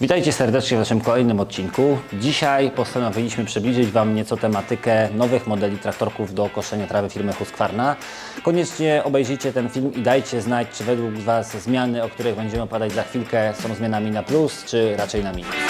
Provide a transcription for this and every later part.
Witajcie serdecznie w naszym kolejnym odcinku. Dzisiaj postanowiliśmy przybliżyć Wam nieco tematykę nowych modeli traktorków do koszenia trawy firmy Husqvarna. Koniecznie obejrzyjcie ten film i dajcie znać, czy według Was zmiany, o których będziemy opowiadać za chwilkę, są zmianami na plus, czy raczej na minus.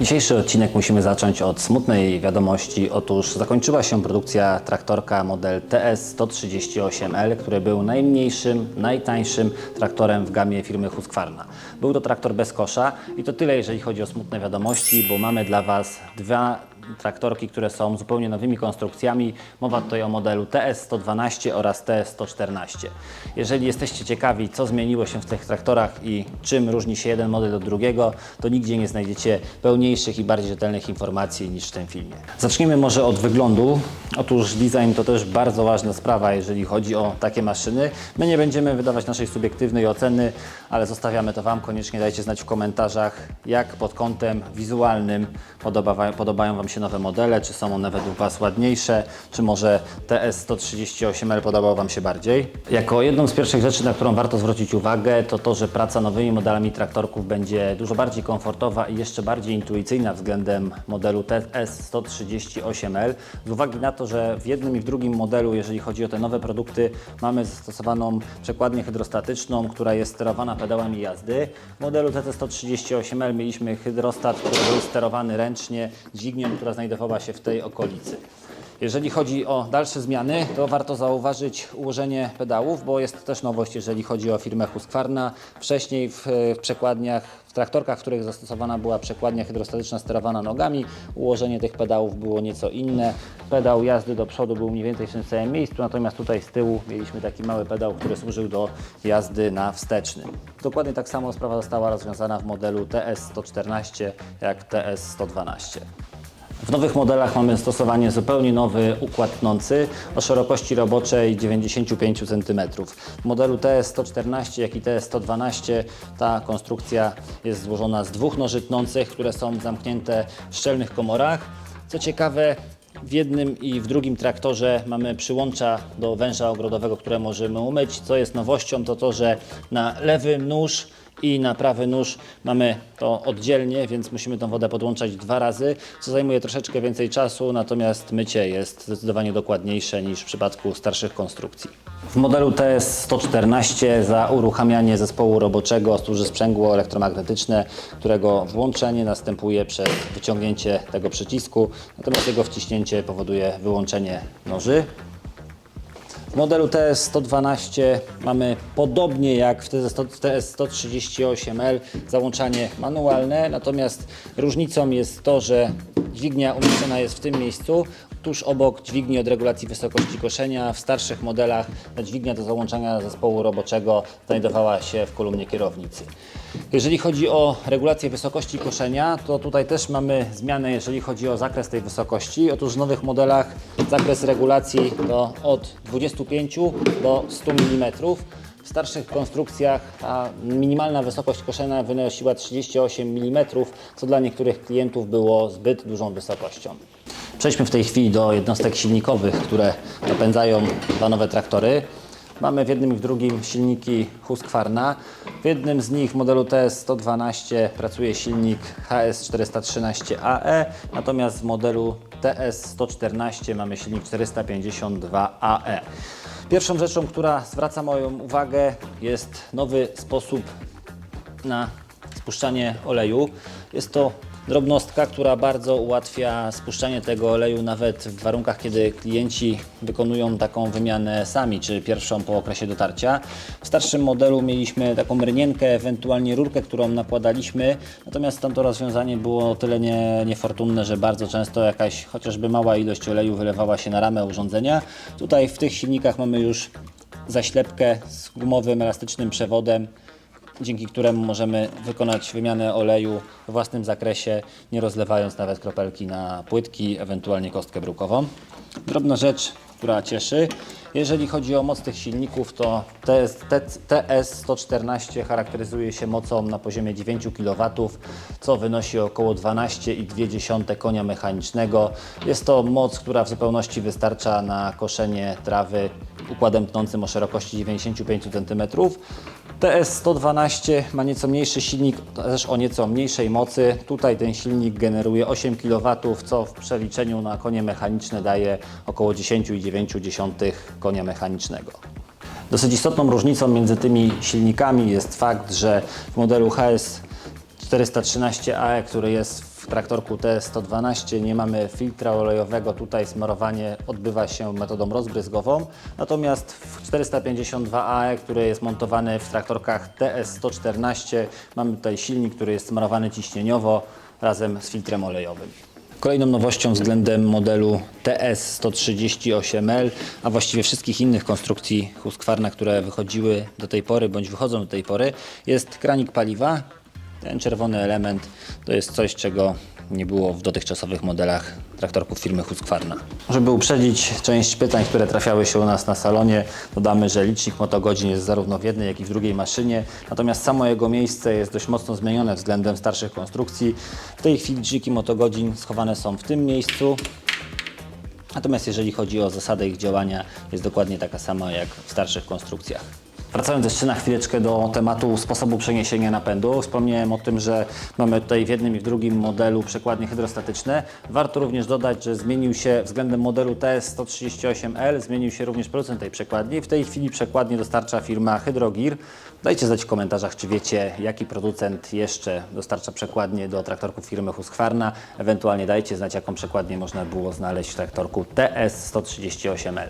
Dzisiejszy odcinek musimy zacząć od smutnej wiadomości. Otóż zakończyła się produkcja traktorka model TS138L, który był najmniejszym, najtańszym traktorem w gamie firmy Husqvarna. Był to traktor bez kosza i to tyle, jeżeli chodzi o smutne wiadomości, bo mamy dla Was dwa traktorki, które są zupełnie nowymi konstrukcjami. Mowa tutaj o modelu TS112 oraz TS114. Jeżeli jesteście ciekawi, co zmieniło się w tych traktorach i czym różni się jeden model od drugiego, to nigdzie nie znajdziecie pełniejszych i bardziej rzetelnych informacji niż w tym filmie. Zacznijmy może od wyglądu. Otóż design to też bardzo ważna sprawa, jeżeli chodzi o takie maszyny. My nie będziemy wydawać naszej subiektywnej oceny, ale zostawiamy to Wam. Koniecznie dajcie znać w komentarzach, jak pod kątem wizualnym podoba, podobają Wam się nowe modele, czy są one według Was ładniejsze, czy może TS138L podobał Wam się bardziej. Jako jedną z pierwszych rzeczy, na którą warto zwrócić uwagę, to to, że praca nowymi modelami traktorków będzie dużo bardziej komfortowa i jeszcze bardziej intuicyjna względem modelu TS138L. Z uwagi na to, że w jednym i w drugim modelu, jeżeli chodzi o te nowe produkty, mamy zastosowaną przekładnię hydrostatyczną, która jest sterowana pedałami jazdy. W modelu TT138L mieliśmy hydrostat, który był sterowany ręcznie dźwignią, która znajdowała się w tej okolicy. Jeżeli chodzi o dalsze zmiany, to warto zauważyć ułożenie pedałów, bo jest też nowość, jeżeli chodzi o firmę Husqvarna. Wcześniej w przekładniach, w traktorkach, w których zastosowana była przekładnia hydrostatyczna sterowana nogami, ułożenie tych pedałów było nieco inne. Pedał jazdy do przodu był mniej więcej w tym samym miejscu, natomiast tutaj z tyłu mieliśmy taki mały pedał, który służył do jazdy na wstecznym. Dokładnie tak samo sprawa została rozwiązana w modelu TS114 jak TS112. W nowych modelach mamy stosowanie zupełnie nowy układ tnący o szerokości roboczej 95 cm. W modelu TS114 jak i TS112 ta konstrukcja jest złożona z dwóch noży tnących, które są zamknięte w szczelnych komorach. Co ciekawe, w jednym i w drugim traktorze mamy przyłącza do węża ogrodowego, które możemy umyć. Co jest nowością, to to, że na lewy nóż i na prawy nóż mamy to oddzielnie, więc musimy tą wodę podłączać dwa razy, co zajmuje troszeczkę więcej czasu, natomiast mycie jest zdecydowanie dokładniejsze niż w przypadku starszych konstrukcji. W modelu TS114 za uruchamianie zespołu roboczego służy sprzęgło elektromagnetyczne, którego włączenie następuje przez wyciągnięcie tego przycisku, natomiast jego wciśnięcie powoduje wyłączenie noży. W modelu TS112 mamy podobnie jak w TS138L załączanie manualne, natomiast różnicą jest to, że dźwignia umieszczona jest w tym miejscu, tuż obok dźwigni od regulacji wysokości koszenia. W starszych modelach dźwignia do załączania zespołu roboczego znajdowała się w kolumnie kierownicy. Jeżeli chodzi o regulację wysokości koszenia, to tutaj też mamy zmianę, jeżeli chodzi o zakres tej wysokości. Otóż w nowych modelach zakres regulacji to od 25 do 100 mm. Starszych konstrukcjach ta minimalna wysokość koszenia wynosiła 38 mm, co dla niektórych klientów było zbyt dużą wysokością. Przejdźmy w tej chwili do jednostek silnikowych, które napędzają dwa nowe traktory. Mamy w jednym i w drugim silniki Husqvarna. W jednym z nich w modelu TS112 pracuje silnik HS413AE, natomiast w modelu TS114 mamy silnik 452AE. Pierwszą rzeczą, która zwraca moją uwagę jest nowy sposób na spuszczanie oleju. Jest to drobnostka, która bardzo ułatwia spuszczanie tego oleju nawet w warunkach, kiedy klienci wykonują taką wymianę sami, czy pierwszą po okresie dotarcia. W starszym modelu mieliśmy taką rynienkę, ewentualnie rurkę, którą nakładaliśmy, natomiast tamto rozwiązanie było o tyle nie, niefortunne, że bardzo często jakaś chociażby mała ilość oleju wylewała się na ramę urządzenia. Tutaj w tych silnikach mamy już zaślepkę z gumowym, elastycznym przewodem, dzięki któremu możemy wykonać wymianę oleju w własnym zakresie, nie rozlewając nawet kropelki na płytki, ewentualnie kostkę brukową. Drobna rzecz, która cieszy. Jeżeli chodzi o moc tych silników, to TS, TS114 charakteryzuje się mocą na poziomie 9 kW, co wynosi około 12,2 konia mechanicznego. Jest to moc, która w zupełności wystarcza na koszenie trawy układem tnącym o szerokości 95 cm. TS112 ma nieco mniejszy silnik, też o nieco mniejszej mocy. Tutaj ten silnik generuje 8 kW, co w przeliczeniu na konie mechaniczne daje około 10,9 konia mechanicznego. Dosyć istotną różnicą między tymi silnikami jest fakt, że w modelu HS 413AE, który jest w traktorku TS112, nie mamy filtra olejowego. Tutaj smarowanie odbywa się metodą rozbryzgową. Natomiast w 452AE, który jest montowany w traktorkach TS114, mamy tutaj silnik, który jest smarowany ciśnieniowo razem z filtrem olejowym. Kolejną nowością względem modelu TS138L, a właściwie wszystkich innych konstrukcji Husqvarna, które wychodziły do tej pory bądź wychodzą do tej pory, jest kranik paliwa. Ten czerwony element to jest coś, czego nie było w dotychczasowych modelach traktorków firmy Husqvarna. Żeby uprzedzić część pytań, które trafiały się u nas na salonie, dodamy, że licznik motogodzin jest zarówno w jednej, jak i w drugiej maszynie, natomiast samo jego miejsce jest dość mocno zmienione względem starszych konstrukcji. W tej chwili liczniki motogodzin schowane są w tym miejscu, Natomiast jeżeli chodzi o zasadę ich działania, jest dokładnie taka sama jak w starszych konstrukcjach. Wracając jeszcze na chwileczkę do tematu sposobu przeniesienia napędu. Wspomniałem o tym, że mamy tutaj w jednym i w drugim modelu przekładnie hydrostatyczne. Warto również dodać, że zmienił się względem modelu TS138L, zmienił się również producent tej przekładni. W tej chwili przekładnie dostarcza firma Hydrogir. Dajcie znać w komentarzach, czy wiecie, jaki producent jeszcze dostarcza przekładnie do traktorków firmy Husqvarna. Ewentualnie dajcie znać, jaką przekładnię można było znaleźć w traktorku TS138L.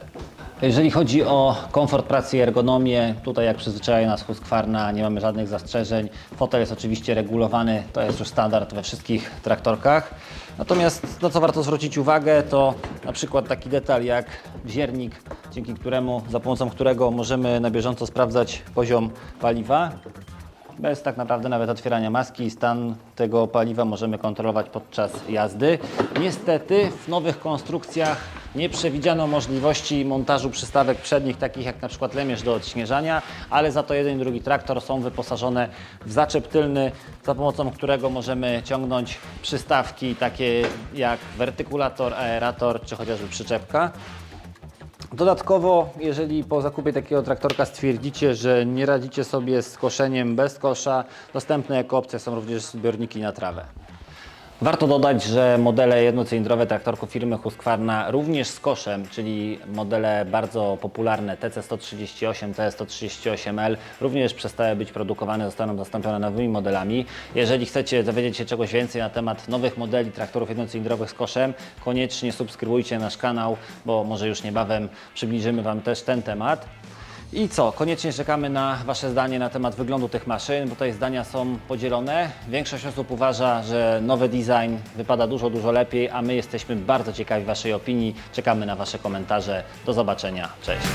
Jeżeli chodzi o komfort pracy i ergonomię, tutaj jak przyzwyczaja nas Husqvarna, nie mamy żadnych zastrzeżeń. Fotel jest oczywiście regulowany, to jest już standard we wszystkich traktorkach. Natomiast na co warto zwrócić uwagę, to na przykład taki detal jak wziernik, dzięki któremu, za pomocą którego możemy na bieżąco sprawdzać poziom paliwa. Bez tak naprawdę nawet otwierania maski stan tego paliwa możemy kontrolować podczas jazdy. Niestety w nowych konstrukcjach nie przewidziano możliwości montażu przystawek przednich, takich jak na przykład lemierz do odśnieżania, ale za to jeden i drugi traktor są wyposażone w zaczep tylny, za pomocą którego możemy ciągnąć przystawki takie jak wertykulator, aerator czy chociażby przyczepka. Dodatkowo, jeżeli po zakupie takiego traktorka stwierdzicie, że nie radzicie sobie z koszeniem bez kosza, dostępne jako opcja są również zbiorniki na trawę. Warto dodać, że modele jednocylindrowe traktorków firmy Husqvarna również z koszem, czyli modele bardzo popularne TC138, TS138L również przestały być produkowane, zostaną zastąpione nowymi modelami. Jeżeli chcecie dowiedzieć się czegoś więcej na temat nowych modeli traktorów jednocylindrowych z koszem, koniecznie subskrybujcie nasz kanał, bo może już niebawem przybliżymy Wam też ten temat. I co? Koniecznie czekamy na Wasze zdanie na temat wyglądu tych maszyn, bo tutaj zdania są podzielone. Większość osób uważa, że nowy design wypada dużo, dużo lepiej, a my jesteśmy bardzo ciekawi Waszej opinii. Czekamy na Wasze komentarze. Do zobaczenia. Cześć.